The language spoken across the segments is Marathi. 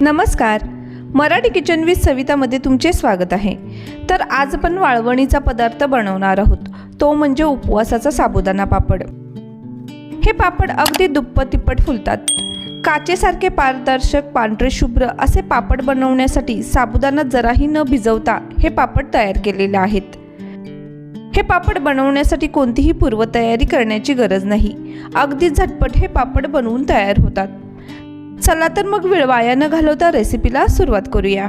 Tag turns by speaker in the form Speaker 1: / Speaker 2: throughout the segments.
Speaker 1: नमस्कार. मराठी किचन विथ सवितामध्ये तुमचे स्वागत आहे. तर आज आपण वाळवणीचा पदार्थ बनवणार आहोत. तो म्हणजे उपवासाचा साबुदाणा पापड. हे पापड अगदी दुप्पट तिप्पट फुलतात. काचेसारखे पारदर्शक पांढरे शुभ्र असे पापड बनवण्यासाठी साबुदाणा जराही न भिजवता हे पापड तयार केलेले आहेत. हे पापड बनवण्यासाठी कोणतीही पूर्वतयारी करण्याची गरज नाही. अगदी झटपट हे पापड बनवून तयार होतात. चला तर मग वेळ वाया न घालवता रेसिपीला सुरुवात करूया.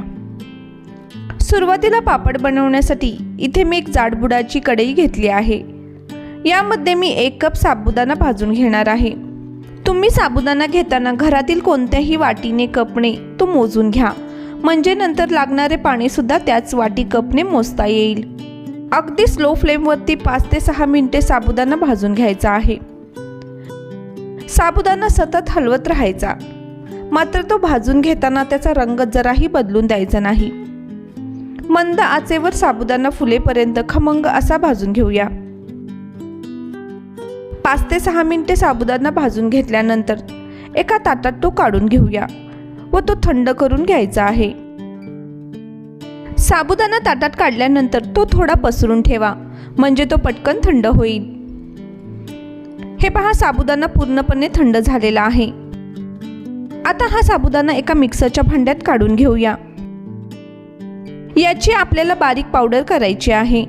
Speaker 1: सुरुवातीला पापड बनवण्यासाठी इथे मी एक जाडबुडाची कढई घेतली आहे. यामध्ये मी एक कप साबुदाणा भाजून घेणार आहे. तुम्ही साबुदाणा घेताना घरातील कोणत्याही वाटीने कपने तो मोजून घ्या. म्हणजे नंतर लागणारे पाणीसुद्धा त्याच वाटी कपने मोजता येईल. अगदी स्लो फ्लेमवरती पाच ते सहा मिनिटे साबुदाणा भाजून घ्यायचा आहे. साबुदाणा सतत हलवत राहायचा. मात्र तो भाजून घेताना त्याचा रंग जराही बदलून द्यायचा नाही. मंद आचेवर साबुदाणा फुलेपर्यंत खमंग असा भाजून घेऊया. पाच ते सहा मिनिटे साबुदाणा भाजून घेतल्यानंतर एका ताटात तो काढून घेऊया व तो थंड करून घ्यायचा आहे. साबुदाणा ताटात काढल्यानंतर तो थोडा पसरून ठेवा म्हणजे तो पटकन थंड होईल. हे पहा साबुदाणा पूर्णपणे थंड झालेला आहे. आता हा साबुदाणा एका मिक्सरच्या भांड्यात काढून घेऊया. याची आपल्याला बारीक पावडर करायची आहे.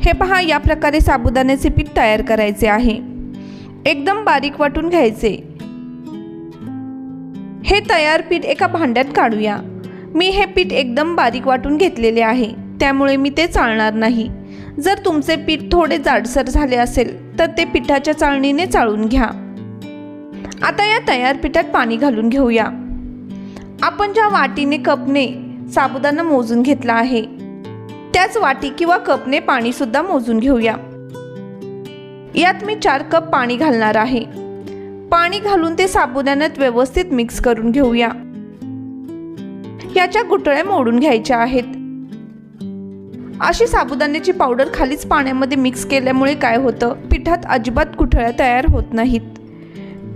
Speaker 1: हे पहा या प्रकारे साबुदाण्याचे पीठ तयार करायचे आहे. एकदम बारीक वाटून घ्यायचे. हे तयार पीठ एका भांड्यात काढूया. मी हे पीठ एकदम बारीक वाटून घेतलेले आहे. त्यामुळे मी ते चालणार नाही. जर तुमचे पीठ थोडे जाडसर झाले असेल तर ते पिठाच्या चाळणीने चाळून घ्या. आता या तयार पिठात पाणी घालून घेऊया. आपण ज्या वाटीने कपने साबुदाणा मोजून घेतला आहे त्याच वाटी किंवा कपने पाणी सुद्धा मोजून घेऊया. यात मी चार कप पाणी घालणार आहे. पाणी घालून ते साबुदाण्यात व्यवस्थित मिक्स करून घेऊया. याच्या गुठळ्या मोडून घ्यायच्या आहेत. अशी साबुदाण्याची पावडर खालीच पाण्यामध्ये मिक्स केल्यामुळे काय होतं? पिठात अजिबात गुठळ्या तयार होत नाहीत.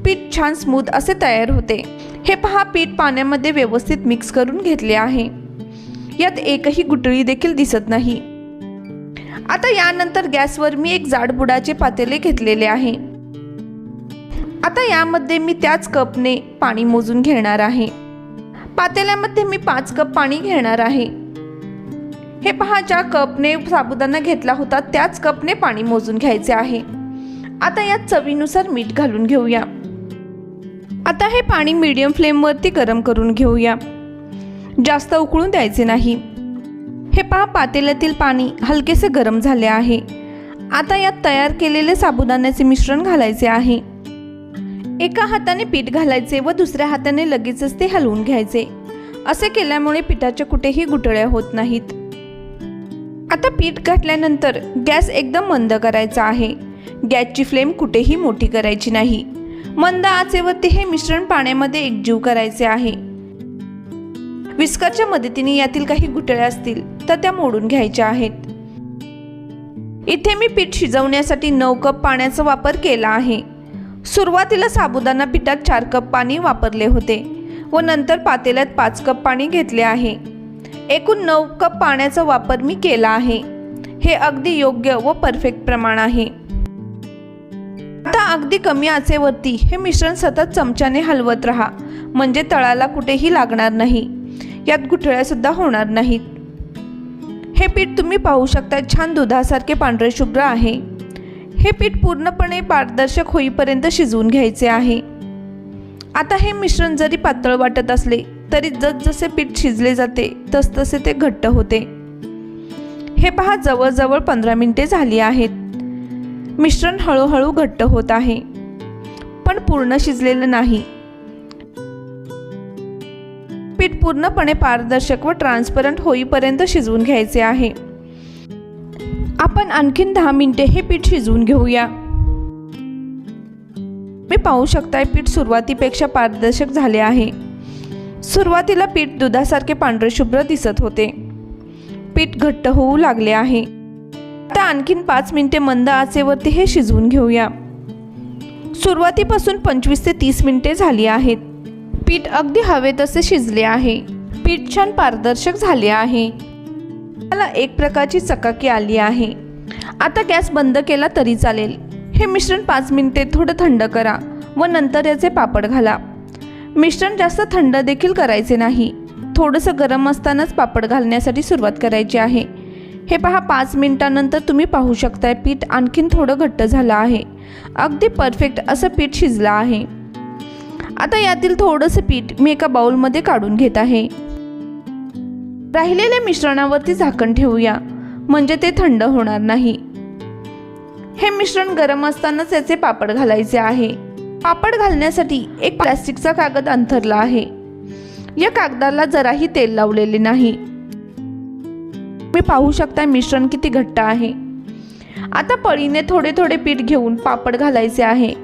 Speaker 1: पीठ छान स्मूथ असे तयार होते. हे पहा पीठ पाण्यामध्ये व्यवस्थित मिक्स करून घेतले आहे. यात एकही गुटळी देखील दिसत नाही. आता यानंतर गॅसवर मी एक जाड बुडाचे पातेले घेतलेले आहे. आता यामध्ये मी त्याच कपने पाणी मोजून घेणार आहे. पातेल्यामध्ये मी पाच कप पाणी घेणार आहे. हे पहा ज्या कपने साबुदाणा घेतला होता त्याच कपने पाणी मोजून घ्यायचे आहे. आता यात चवीनुसार मीठ घालून घेऊया. आता हे पाणी मीडियम फ्लेमवरती गरम करून घेऊया. जास्त उकळून द्यायचे नाही. हे पहा पातेल्यातील पाणी हलकेसे गरम झाले आहे. आता यात तयार केलेले साबुदाण्याचे मिश्रण घालायचे आहे. एका हाताने पीठ घालायचे व दुसऱ्या हाताने लगेचच ते हलवून घ्यायचे. असे केल्यामुळे पिठाच्या कुठेही गुटळ्या होत नाहीत. आता पीठ घातल्यानंतर गॅस एकदम मंद करायचा आहे. गॅसची फ्लेम कुठेही मोठी करायची नाही. मंद आचेवरती हे मिश्रण पाण्यामध्ये एकजीव करायचे आहे. विस्करच्या मदतीने यातील काही गुटळ्या असतील तर त्या मोडून घ्यायच्या आहेत. इथे मी पीठ शिजवण्यासाठी नऊ कप पाण्याचा वापर केला आहे. सुरुवातीला साबुदाणा पिठात चार कप पाणी वापरले होते व नंतर पातेल्यात पाच कप पाणी घेतले आहे. एकूण नऊ कप पाण्याचा वापर मी केला आहे. हे अगदी योग्य व परफेक्ट प्रमाण आहे. अगदी कमी आचेवरती हे मिश्रण सतत चमच्याने हलवत राहा. म्हणजे तळाला कुठेही लागणार नाही. यात गुठळ्यासुद्धा होणार नाहीत. हे पीठ तुम्ही पाहू शकता छान दुधासारखे पांढरे शुभ्र आहे. हे पीठ पूर्णपणे पारदर्शक होईपर्यंत शिजवून घ्यायचे आहे. आता हे मिश्रण जरी पातळ वाटत असले तरी जसजसे पीठ शिजले जाते तसतसे ते घट्ट होते. हे पहा जवळजवळ पंधरा मिनिटे झाली आहेत. मिश्रण हळूहळू घट्ट होत आहे. पण पूर्ण शिजलेलं नाही. पीठ पूर्णपणे पारदर्शक व ट्रान्सपरंट होईपर्यंत शिजवून घ्यायचे आहे. आपण आणखीन दहा मिनिटे हे पीठ शिजवून घेऊया. मी पाहू शकताय पीठ सुरुवातीपेक्षा पारदर्शक झाले आहे. सुरुवातीला पीठ दुधासारखे पांढरे शुभ्र दिसत होते. पीठ घट्ट होऊ लागले आहे. आता आणखीन पाच मिनिटे मंद आचेवरती हे शिजवून घेऊया. सुरुवातीपासून पंचवीस ते तीस मिनिटे झाली आहेत. पीठ अगदी हवे तसे शिजले आहे. पीठ छान पारदर्शक झाले आहे. मला एक प्रकारची चकाकी आली आहे. आता गॅस बंद केला तरी चालेल. हे मिश्रण पाच मिनिटे थोडं थंड करा व नंतर याचे पापड घाला. मिश्रण जास्त थंड देखील करायचे नाही. थोडंसं गरम असतानाच पापड घालण्यासाठी सुरुवात करायची आहे. हे पहा पाच मिनिटानंतर तुम्ही पाहू शकताय पीठ आणखीन थोडं घट्ट झालं आहे. अगदी परफेक्ट असं पीठ शिजलं आहे. आता यातील थोडंसं पीठ मी एका बाउलमध्ये काढून घेत आहे. राहिलेल्या मिश्रणावरती झाकण ठेवूया म्हणजे ते थंड होणार नाही. हे मिश्रण गरम असतानाच याचे पापड घालायचे आहे. पापड घालण्यासाठी एक प्लास्टिकचा कागद अंथरला आहे. या कागदाला जराही तेल लावलेले नाही. तुम्ही पाहू शकता मिश्रण किती घट्ट आहे. आता पळीने थोडे थोडे पीठ घेऊन पापड घालायचे आहे.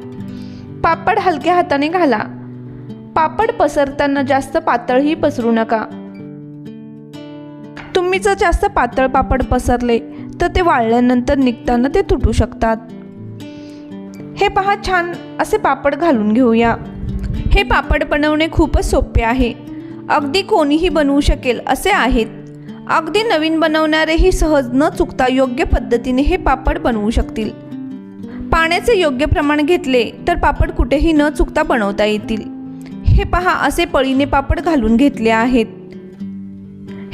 Speaker 1: पापड हलक्या हाताने घाला. पापड पसरताना जास्त पातळही पसरू नका. तुम्ही जर जास्त पातळ पापड पसरले तर ते वाळल्यानंतर निघताना ते तुटू शकतात. हे पहा छान असे पापड घालून घेऊया. हे पापड बनवणे खूपच सोपे आहे. अगदी कोणीही बनवू शकेल असे आहेत. अगदी नवीन बनवणारेही सहज न चुकता योग्य पद्धतीने हे पापड बनवू शकतील. पाण्याचे योग्य प्रमाण घेतले तर पापड कुठेही न चुकता बनवता येतील. हे पहा असे पळीने पापड घालून घेतले आहेत.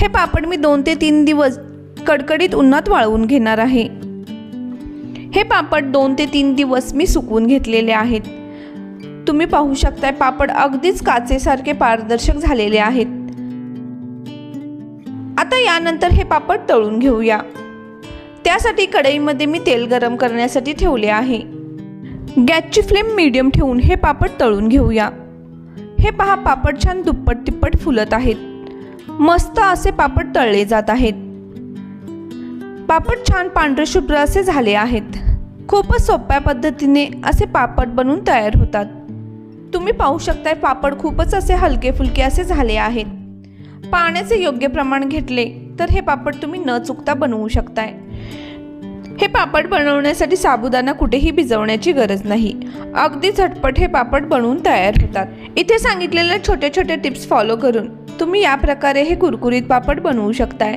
Speaker 1: हे पापड मी दोन ते तीन दिवस कडकडीत उन्हात वाळवून घेणार आहे. हे पापड दोन ते तीन दिवस मी सुकवून घेतलेले आहेत. तुम्ही पाहू शकताय पापड अगदीच काचेसारखे पारदर्शक झालेले आहेत. आता यानंतर हे पापड तळून घेऊया. त्यासाठी कढईमध्ये मी तेल गरम करण्यासाठी ठेवले आहे. गॅसची फ्लेम मीडियम ठेवून हे पापड तळून घेऊया. हे पहा पापड छान दुप्पट तिप्पट फुलत आहेत. मस्त असे पापड तळले जात आहेत. पापड छान पांढरे शुभ्र असे झाले आहेत. खूपच सोप्या पद्धतीने असे पापड बनवून तयार होतात. तुम्ही पाहू शकताय पापड खूपच असे हलके फुलके असे झाले आहेत. पाण्याचे योग्य प्रमाण घेतले तर हे पापड तुम्ही न चुकता बनवू शकताय. हे पापड बनवण्यासाठी साबुदाणा कुठेही भिजवण्याची गरज नाही. अगदी झटपट हे पापड बनवून तयार होतात. इथे सांगितलेल्या छोटे छोटे टिप्स फॉलो करून तुम्ही या प्रकारे हे कुरकुरीत पापड बनवू शकताय.